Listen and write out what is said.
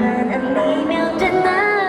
나만 안 내면 되나